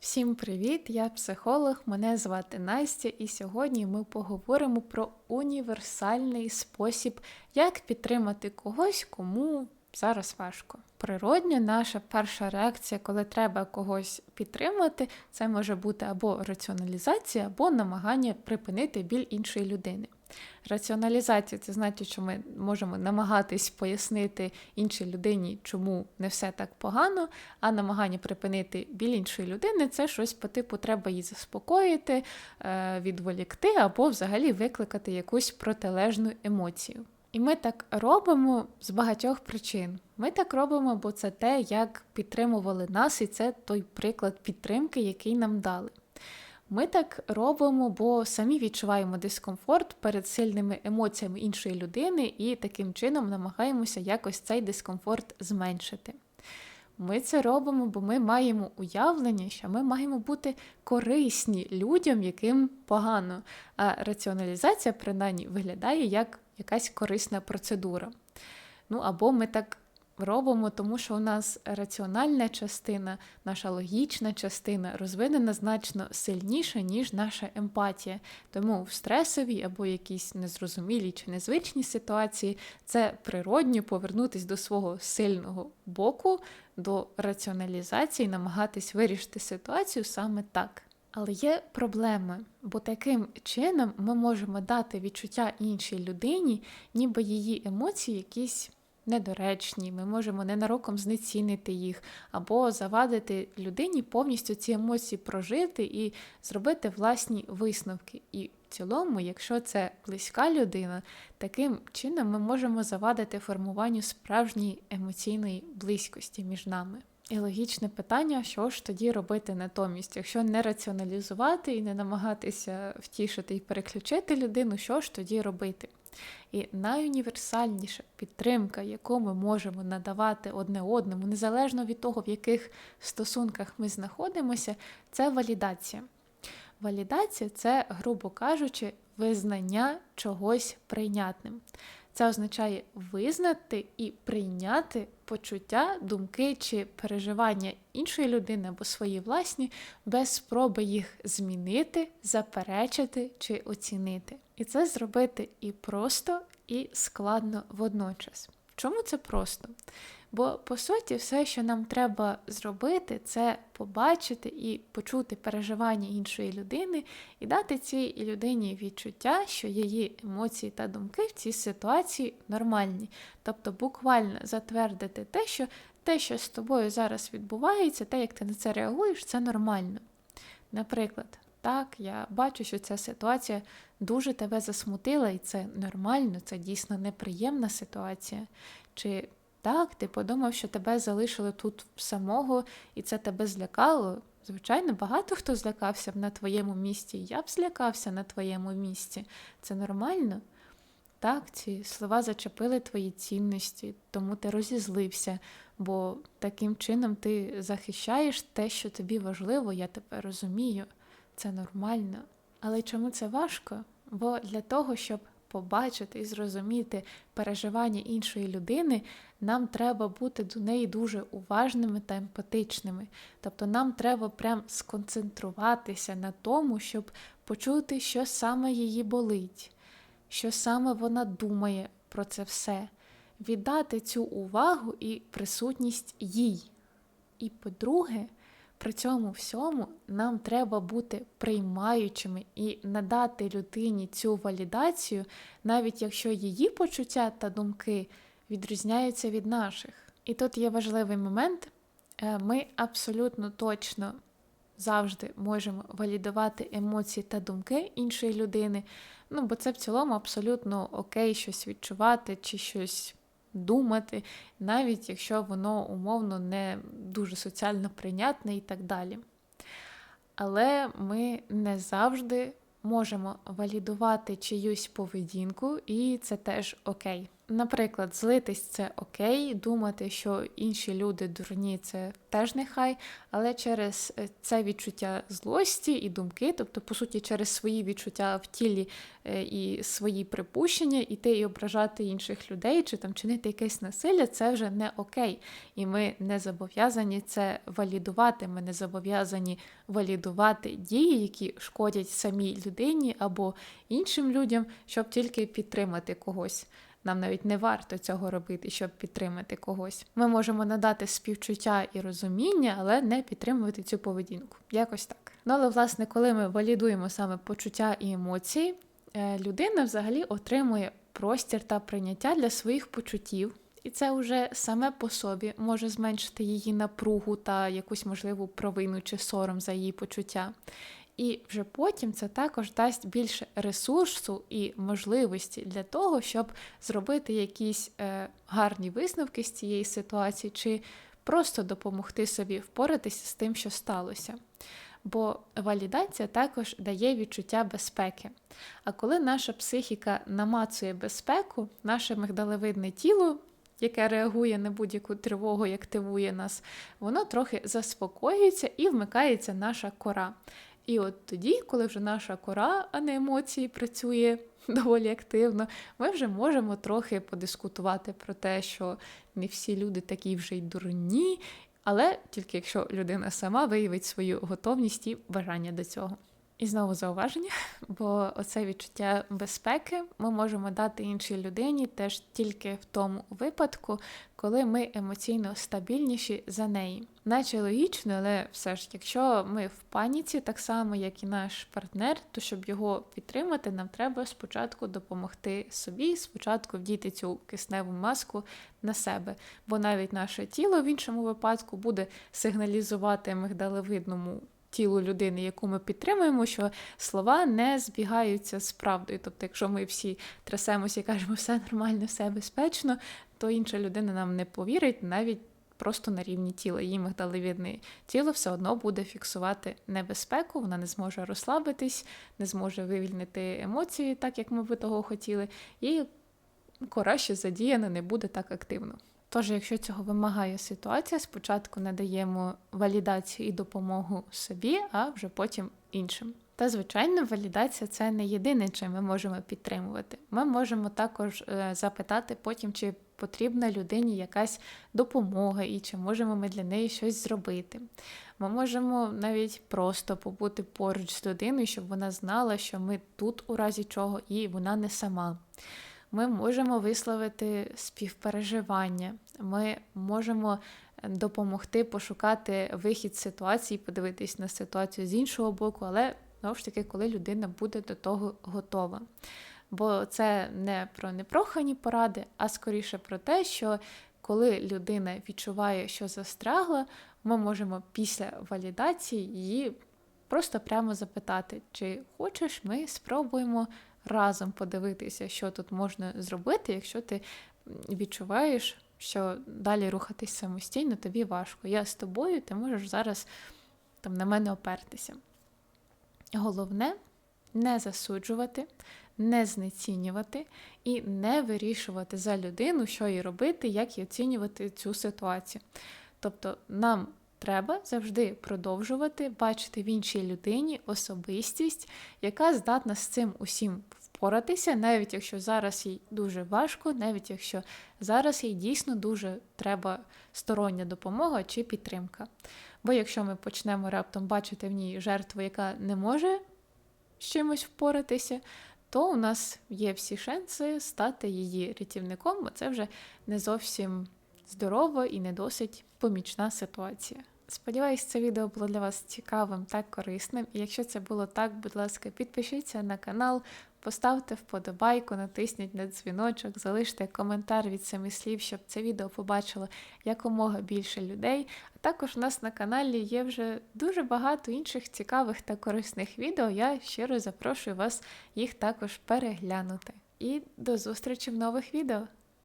Всім привіт! Я психолог, мене звати Настя, і сьогодні ми поговоримо про універсальний спосіб, як підтримати когось, кому зараз важко. Природньо, наша перша реакція, коли треба когось підтримати, це може бути або раціоналізація, або намагання припинити біль іншої людини. Раціоналізація це значить, що ми можемо намагатись пояснити іншій людині, чому не все так погано, а намагання припинити біль іншої людини це щось по типу треба її заспокоїти, е, відволікти або взагалі викликати якусь протилежну емоцію. І ми так робимо з багатьох причин. Ми так робимо, бо це те, як підтримували нас, і це той приклад підтримки, який нам дали. Ми так робимо, бо самі відчуваємо дискомфорт перед сильними емоціями іншої людини і таким чином намагаємося якось цей дискомфорт зменшити. Ми це робимо, бо ми маємо уявлення, що ми маємо бути корисні людям, яким погано. А раціоналізація, принаймні, виглядає як якась корисна процедура. Ну або ми так робимо, тому що у нас раціональна частина, наша логічна частина розвинена значно сильніше, ніж наша емпатія. Тому в стресовій або якійсь незрозумілій чи незвичній ситуації це природньо повернутися до свого сильного боку, до раціоналізації, намагатись вирішити ситуацію саме так. Але є проблеми, бо таким чином ми можемо дати відчуття іншій людині, ніби її емоції якісь недоречні, ми можемо ненароком знецінити їх, або завадити людині повністю ці емоції прожити і зробити власні висновки. І в цілому, якщо це близька людина, таким чином ми можемо завадити формуванню справжньої емоційної близькості між нами. І логічне питання, що ж тоді робити натомість, якщо не раціоналізувати і не намагатися втішити і переключити людину, що ж тоді робити? І найуніверсальніша підтримка, яку ми можемо надавати одне одному, незалежно від того, в яких стосунках ми знаходимося, це валідація. Валідація це, грубо кажучи, визнання чогось прийнятним. Це означає визнати і прийняти почуття, думки чи переживання іншої людини або свої власні, без спроби їх змінити, заперечити чи оцінити. І це зробити і просто, і складно водночас. Чому це просто? Бо, по суті, все, що нам треба зробити, це побачити і почути переживання іншої людини, і дати цій людині відчуття, що її емоції та думки в цій ситуації нормальні. Тобто буквально затвердити те, що те, що з тобою зараз відбувається, те, як ти на це реагуєш, це нормально. Наприклад, так, я бачу, що ця ситуація дуже тебе засмутила, і це нормально, це дійсно неприємна ситуація. Чи так, ти подумав, що тебе залишили тут самого, і це тебе злякало. Звичайно, багато хто злякався б на твоєму місці. Я б злякався на твоєму місці. Це нормально. Так, ці слова зачепили твої цінності, тому ти розізлився, бо таким чином ти захищаєш те, що тобі важливо, я тебе розумію. Це нормально. Але чому це важко? Бо для того, щоб побачити і зрозуміти переживання іншої людини, нам треба бути до неї дуже уважними та емпатичними. Тобто нам треба прям сконцентруватися на тому, щоб почути, що саме її болить, що саме вона думає про це все, віддати цю увагу і присутність їй. І по-друге, при цьому всьому нам треба бути приймаючими і надати людині цю валідацію, навіть якщо її почуття та думки відрізняються від наших. І тут є важливий момент: е, ми абсолютно точно завжди можемо валідувати емоції та думки іншої людини. Ну, бо це в цілому абсолютно окей, щось відчувати чи щось думати, навіть якщо воно умовно не дуже соціально прийнятне і так далі. Але ми не завжди можемо валідувати чиюсь поведінку, і це теж окей. Наприклад, злитись це окей, думати, що інші люди дурні, це теж нехай, але через е, це відчуття злості і думки, тобто, по суті, через свої відчуття в тілі е, і свої припущення, іти і ображати інших людей чи там чинити якесь насилля, це вже не окей. І ми не зобов'язані це валідувати. Ми не зобов'язані валідувати дії, які шкодять самій людині або іншим людям, щоб тільки підтримати когось. Нам навіть не варто цього робити, щоб підтримати когось. Ми можемо надати співчуття і розуміння, але не підтримувати цю поведінку. Якось так. Ну але, власне, коли ми валідуємо саме почуття і емоції, е, людина взагалі отримує простір та прийняття для своїх почуттів. І це вже саме по собі може зменшити її напругу та якусь можливу провину чи сором за її почуття. І вже потім це також дасть більше ресурсу і можливості для того, щоб зробити якісь е, гарні висновки з цієї ситуації, чи просто допомогти собі впоратися з тим, що сталося. Бо валідація також дає відчуття безпеки. А коли наша психіка намацує безпеку, наше мигдалевидне тіло, яке реагує на будь-яку тривогу і активує нас, воно трохи заспокоюється і вмикається наша кора. І от тоді, коли вже наша кора, а не емоції, працює доволі активно, ми вже можемо трохи подискутувати про те, що не всі люди такі вже й дурні, але тільки якщо людина сама виявить свою готовність і бажання до цього. І знову зауваження, бо оце відчуття безпеки ми можемо дати іншій людині теж тільки в тому випадку, коли ми емоційно стабільніші за неї. Наче логічно, але все ж, якщо ми в паніці, так само як і наш партнер, то щоб його підтримати, нам треба спочатку допомогти собі, спочатку вдіти цю кисневу маску на себе, бо навіть наше тіло в іншому випадку буде сигналізувати мигдалевидному тілу людини, яку ми підтримуємо, що слова не збігаються з правдою. Тобто, якщо ми всі трясемося і кажемо, все нормально, все безпечно, то інша людина нам не повірить навіть. Просто на рівні тіла. Її мигдалевідне тіло все одно буде фіксувати небезпеку, вона не зможе розслабитись, не зможе вивільнити емоції, так як ми би того хотіли, і кора ще задіяна не буде так активно. Тож, якщо цього вимагає ситуація, спочатку надаємо валідацію і допомогу собі, а вже потім іншим. Та, звичайно, валідація це не єдине, чим ми можемо підтримувати. Ми можемо також е, запитати потім, чи потрібна людині якась допомога і чи можемо ми для неї щось зробити. Ми можемо навіть просто побути поруч з людиною, щоб вона знала, що ми тут у разі чого, і вона не сама ми можемо висловити співпереживання, ми можемо е, допомогти пошукати вихід з ситуації, подивитись на ситуацію з іншого боку, але знову ж таки, коли людина буде до того готова. Бо це не про непрохані поради, а скоріше про те, що коли людина відчуває, що застрягла, ми можемо після валідації її просто прямо запитати, чи хочеш, ми спробуємо разом подивитися, що тут можна зробити, якщо ти відчуваєш, що далі рухатись самостійно, тобі важко. Я з тобою, ти можеш зараз там на мене опертися. Головне не засуджувати, не знецінювати і не вирішувати за людину, що їй робити, як їй оцінювати цю ситуацію. Тобто нам треба завжди продовжувати бачити в іншій людині особистість, яка здатна з цим усім впоратися, навіть якщо зараз їй дуже важко, навіть якщо зараз їй дійсно дуже треба стороння допомога чи підтримка. Бо якщо ми почнемо раптом бачити в ній жертву, яка не може з чимось впоратися, то у нас є всі шанси стати її рятівником, бо це вже не зовсім здорова і не досить помічна ситуація. Сподіваюсь, це відео було для вас цікавим та корисним. І якщо це було так, будь ласка, підпишіться на канал, поставте вподобайку, натисніть на дзвіночок, залиште коментар від самих слів, щоб це відео побачило якомога більше людей. А також у нас на каналі є вже дуже багато інших цікавих та корисних відео. Я щиро запрошую вас їх також переглянути. І до зустрічі в нових відео!